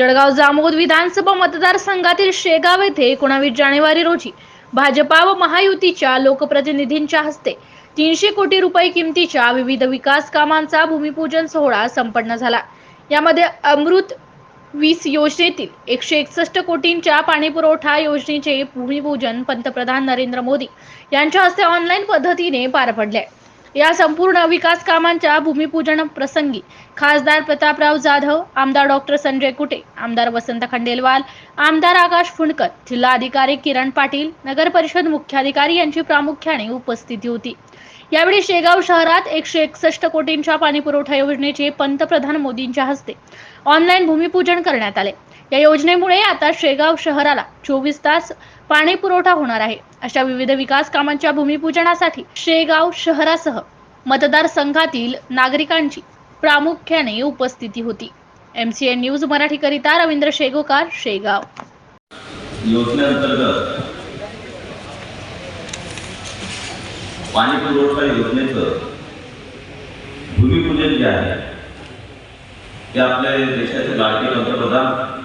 जळगाव जामोद विधानसभा मतदारसंघातील शेगाव येथे एकोणावीस जानेवारी रोजी भाजपा व महायुतीच्या लोकप्रतिनिधींच्या हस्ते तीनशे कोटी रुपये किमतीच्या विविध विकास कामांचा भूमिपूजन सोहळा संपन्न झाला. यामध्ये अमृत वीस योजनेतील एकशे एकसष्ट कोटींच्या पाणीपुरवठा योजनेचे भूमिपूजन पंतप्रधान नरेंद्र मोदी यांच्या हस्ते ऑनलाईन पद्धतीने पार पडले. या संपूर्ण विकास कामांच्या भूमिपूजन प्रसंगी खासदार प्रतापराव जाधव आमदार डॉक्टर संजय कुटे आमदार वसंत खंडेलवाल आमदार आकाश फुंडकर जिल्हाधिकारी किरण पाटील नगर परिषद मुख्याधिकारी यांची प्रामुख्याने उपस्थिती होती. यावेळी शेगाव शहरात एकशे एकसष्ट कोटींच्या पाणीपुरवठा योजनेचे पंतप्रधान मोदींच्या हस्ते ऑनलाईन भूमिपूजन करण्यात आले. या योजनेमुळे आता शेगाव शहराला चोवीस तास पाणी पुरवठा होणार आहे. अशा विविध विकास कामांच्या भूमिपूजनासाठी शेगाव शहरासह मतदारसंघातील नागरिकांची प्रामुख्याने उपस्थिती होती. एमसीए न्यूज मराठीकरिता रवींद्र शेगोकार शेगाव. योजनेअंतर्गत पाणी पुरवठा योजनेचं भूमिपूजन जे आहे ते आपल्या देशाचे लाडके पंतप्रधान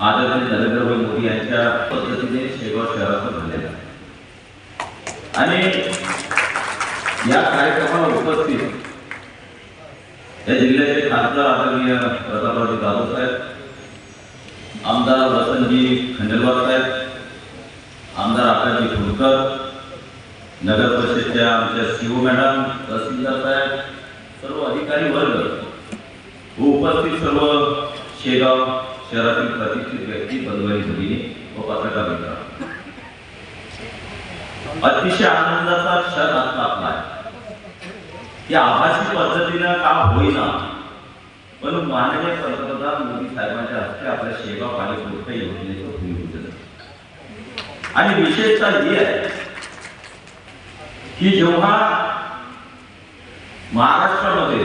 आदरणीय नरेंद्रभाई मोदी यांच्या पद्धतीने शेगाव शहरातून झालेला आणि या कार्यक्रमाला उपस्थित या जिल्ह्याचे खासदार आदरणीय प्रतापरावजी जाधव साहेब आमदार वसंतजी खंडेलवार साहेब आमदार आकाशजी फुलकर नगर परिषदच्या आमच्या सीओ मॅडम तहसीलदार साहेब सर्व अधिकारी वर्ग व उपस्थित सर्व शेगाव शहरातील प्रतिष्ठित व्यक्ती बंधुबाई भगिनी व पत्रकार मित्र. अतिशय आनंदाचा क्षण आता आपला आहे. या आभासी पद्धतीनं का होईना पण माननीय पंतप्रधान मोदी साहेबांच्या हस्ते आपल्या शेगाव पाणी योजनेचं भूमिपूजन. आणि विशेषतः ही आहे की जेव्हा महाराष्ट्रामध्ये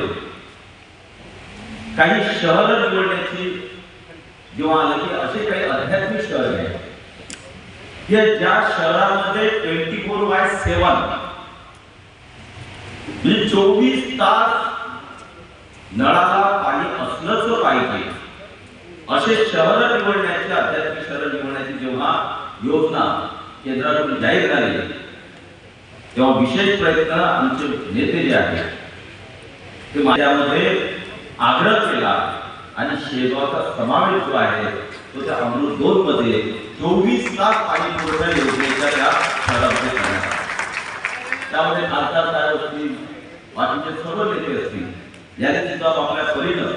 काही शहर निवडण्याची जेव्हा आलं की असे काही आध्यात्मिक शहर आहे की ज्या शहरामध्ये ट्वेंटी फोर बाय सेवन म्हणजे चोवीस तास नळाला पाणी असलंच पाहिजे. असे शहर निवडण्याची आध्यात्मिक शहर निवडण्याची जेव्हा योजना केंद्राकडून जाहीर झाली तेव्हा विशेष प्रयत्न आमचे नेते जे आहेत ते माझ्यामध्ये आग्रह केला आणि शेगावचा समावेश जो आहे तो त्या अमृत दोन मध्ये चोवीस तास पाणी पुरवठा योजनेच्या त्या शहरामध्ये करण्यात आला. त्यामध्ये खासदार साहेब असतील बाकीचे सर्व नेते असतील याने सुद्धा आपल्या परीनं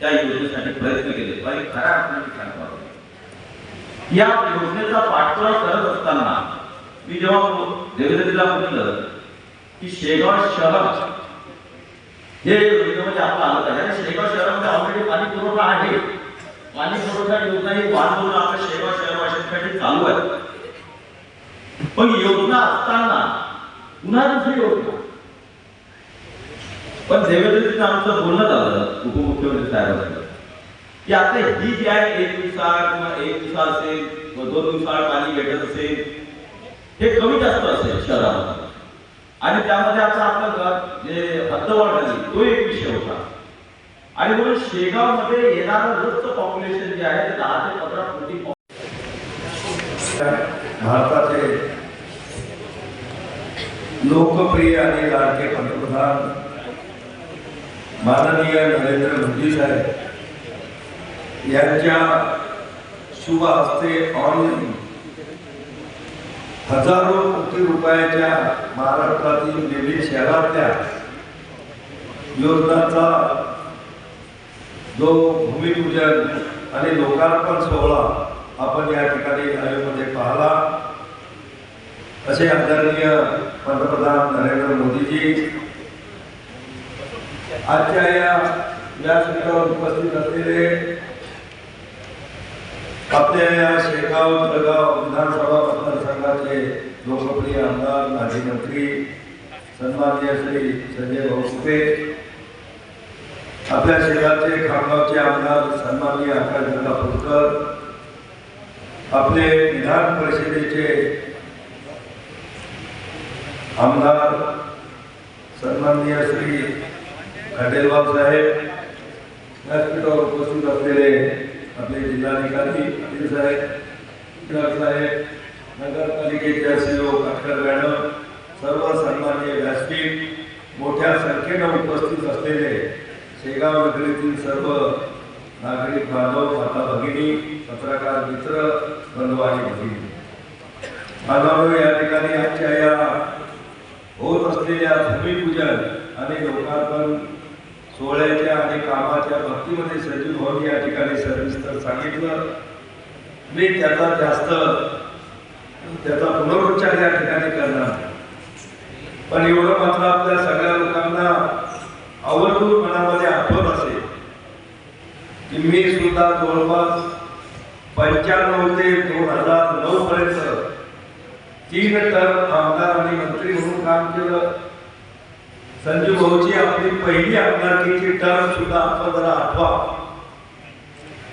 त्या योजनेसाठी प्रयत्न केले पण खऱ्या अर्थाने सांगतो या योजनेचा पाठपुरावा करत असताना मी जेव्हा देवेंद्रजीला म्हटलं की शेगाव शहर हे योजनेमध्ये आपलं आलं पाहिजे आणि शेगाव शहरामध्ये ऑलरेडी पाणी पुरवठा आहे. पाणी पुरवठा योजना ही वाढवून आपल्या शेगाव शहरवाशांसाठी चालू आहे. पण योजना असताना पुन्हा दुसरी योजना. पण देवेंद्रजीचं आमचं बोलणं झालं उपमुख्यमंत्री साहेबांचं. की आता ही जी आहे एक दिवसाआड किंवा एक दिवसा असेल दोन दिवसाआड पाणी भेटत असेल हे कमी जास्त असेल शहरामध्ये. आणि त्यामध्ये आपलं जे हद्दवाढ झाली तो एक विषय होता. आणि म्हणून येणारं रोजचं पॉप्युलेशन जे आहे, ते दहा ते पंधरा कोटी भारताचे लोकप्रिय आणि लाडके पंतप्रधान माननीय नरेंद्र मोदी साहेब यांच्या शुभ हस्ते ऑनलाईन हजारो कोटी रुपयाच्या महाराष्ट्रातील विविध शहरातल्या योजनांचा जो भूमिपूजन आणि लोकार्पण सोहळा आपण या ठिकाणी लाईव्हमध्ये पाहला. असे आदरणीय पंतप्रधान नरेंद्र मोदीजी आजच्या या व्यासपीठावर उपस्थित असलेले आपल्या या शेगाव जळगाव विधानसभा मतदारसंघाचे लोकप्रिय आमदार माजी मंत्री सन्माननीय श्री संजय भाऊ सुपे आपल्या शेगावचे खामगावचे आमदार सन्माननीय आकाशगंगा फुलकर आपले विधान परिषदेचे आमदार सन्माननीय श्री खंडेलबाब साहेब व्यासपीठावर उपस्थित असलेले आपले जिल्हाधिकारी अनिल साहेब साहेब नगरपालिकेचे सीओ काटकर मॅडम सर्व सन्मान्य व्यासपीठ मोठ्या संख्येनं उपस्थित असलेले शेगाव नगरीतील सर्व नागरिक बांधव माता भगिनी पत्रकार मित्र बंधू आणि भगिनी. बांधवांनो या ठिकाणी आजच्या या होत असलेल्या भूमिपूजन आणि लोकार्पण सोहळ्याच्या आणि कामाच्या भक्तीमध्ये सजीव भाऊनी या ठिकाणी सविस्तर सांगितलं. मी त्याचा जास्त त्याचा पुनरुच्चार या ठिकाणी करणार पण एवढं मात्र आपल्या सगळ्या लोकांना आवर्जून मनामध्ये आठवत असेल की मी सुद्धा जवळपास पंच्याण्णव ते दोन हजार नऊ पर्यंत तीन टर्म आमदार आणि मंत्री म्हणून काम केलं. संजू भाऊची आपली पहिली आमदारकीची टर्म सुद्धा आपण जरा आठवा.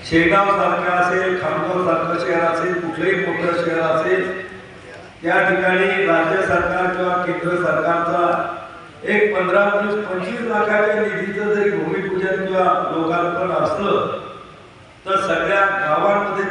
शेगाव सारखं असेल खामगाव सारखं शहर असेल कुठलंही मोठं शहर असेल त्या ठिकाणी राज्य सरकार किंवा केंद्र सरकारचा एक पंधरा वीस पंचवीस लाखाच्या निधीचं जरी भूमिपूजन किंवा लोकार्पण असलं तर सगळ्या गावांमध्ये